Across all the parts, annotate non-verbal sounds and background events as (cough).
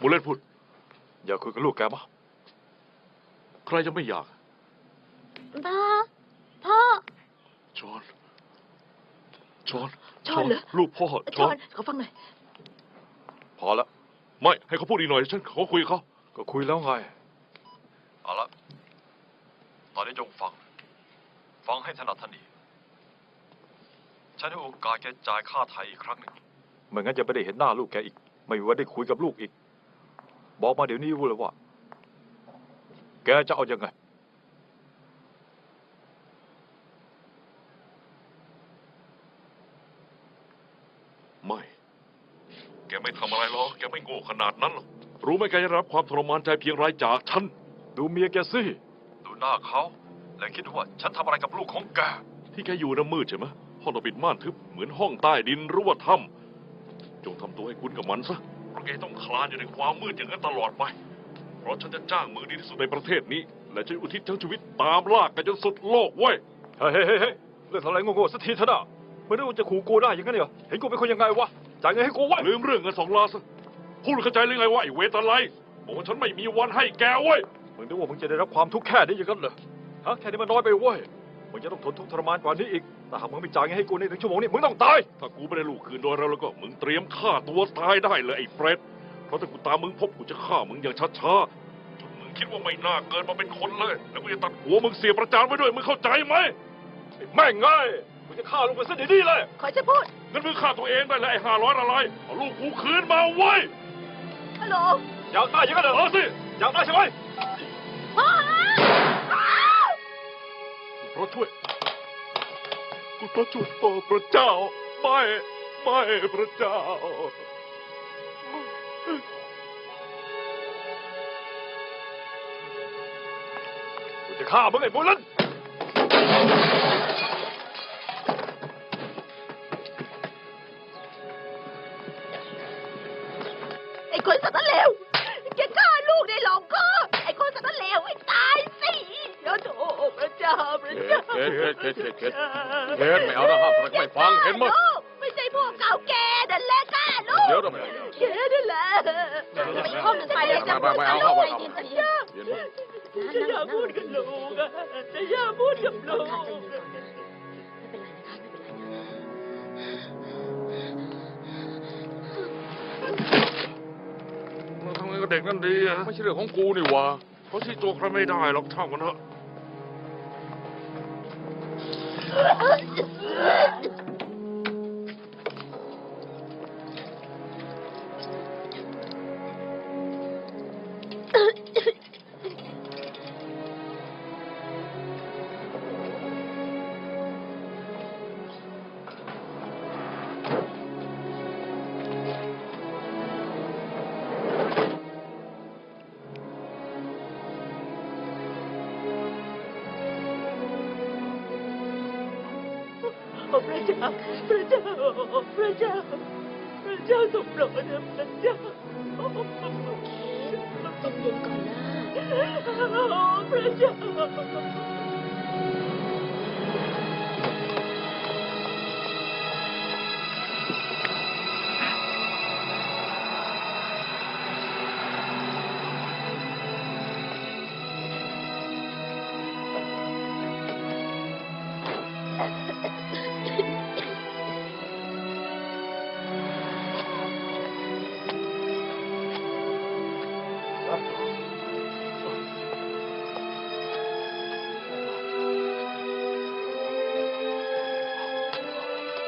มูเล่นพูด อยากคุยกับลูกแกมั้ยใครจะไม่อยาก พ่อ พ่อ ชอน ชอน ชอนเหรอ ลูกพ่อ ชชออนน ขอฟังหน่อย พอละ ไม่ ให้เขาพูดอีกหน่อย ฉันขอคุยกับเขา ก็คุยแล้วไง เอาละ ตอนนี้จงฟัง ฟังให้ถนัดทันดี ฉันให้โอกาสแกจ่ายค่าไทยอีกครั้งหนึ่ง ไม่งั้นจะไม่ได้เห็นหน้าลูกแกอีก ไม่มีว่าได้คุยกับลูกอีก บอกมาเดี๋ยวนี้รู้เลยว่า แกจะเอายังไง ไม่ แกไม่ทำอะไรหรอก แกไม่โง่ขนาดนั้นหรอก รู้ไหมแกจะรับความทรมานใจเพียงไรจากฉัน ดูเมียแกสิ ดูหน้าเขา และคิดดูว่าฉันทำอะไรกับลูกของแก ที่แกอยู่น่ะมืดใช่ไหมห้องต้องปิดม่านทึบเหมือนห้องใต้ดินหรือว่าถ้ำจงทำตัวให้คุ้นกับมันซะเพราะ แกต้องคลานอยู่ในความมืดอย่างนั้นตลอดไป เพราะฉันจะจ้างมือดีที่สุดในประเทศนี้ และฉันอุทิศทั้งชีวิตตามลากกันจนสุดโลกเว้ย เฮ้ยเฮ้ยเฮ้ยเฮ้ยเรื่องทำอะไรโง่ๆสักทีเถอะนะไม่ได้ว่าจะขู่กูได้อย่างนั้นเหรอ เห็นกูเป็นคนยังไงวะ จ่ายเงินให้กูไว้ลืมเรื่องเงินสองล้านซะพูดเข้าใจหรือไงว่าไอ้เวทอะไรบอกว่าฉันไม่มีวันให้แกเว้ย มึงนึกว่ามึงจะได้รับความทุกข์แค่นี้อย่างนั้นเหรอ ฮะ แค่นี้มันน้อยไปเว้ย มึงจะต้องทนทุกข์ทรมานกว่านี้อีก แต่หากมึงไม่จ่ายเงินให้กูในหนึ่งชั่วโมงนี้มึงต้องตาย ถ้ากูไม่ได้ลูกคืนโดยเราแล้วก็มึงเตรียมฆ่าตัวตายได้เลยไอ้เฟร็ดเพราะถ้ากูตามมึงพบกูจะฆ่ามึงอย่างช้าๆจนมึงคิดว่าไม่น่าเกินมาเป็นคนเลย แล้วกูจะตัดหัวมึงเสียประจานไว้ด้วยมึงเข้าใจไหมไอ้แม่งไงมึงจะฆ่าลูกมันซะดีๆเลยขอจะพูดงั้นมึงฆ่าตัวเองได้เลยไอ้ห้าร้อยอะไรเอาลูกกูคืนมาไว้ยฮัลโหลอยากตายอย่างนั้นเหรอเอาสิอยากตายใช่ไหม เพราะช่วยกูเพราะช่วยโอ้พระเจ้า ไม่ ไม่พระเจ้า กูจะฆ่ามึงไอ้บุญลัน เกดเกดเกดเกดเกดไม่เอานะฮะไม่ฟังเห็นมั้ยไม่ใช่พวกเก่าแก่นั่นแหละฆ่าลูกเดี๋ยวทำไมแกนั่นแหละไปอีกห้องหนึ่งไปเลยจะพูดกับลูกใจเย็นใจเย็นจะอย่าพูดกับลูกจะอยาพูดกับลูกมึงทำไงกับเด็กนั่นดีอะไม่ใช่เรื่องของกูนี่หวะเขาชี้ตัวใครไม่ได้หรอกช่างมันเถอะ Oh, (laughs) โอ้พระเจ้า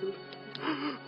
Mm-hmm.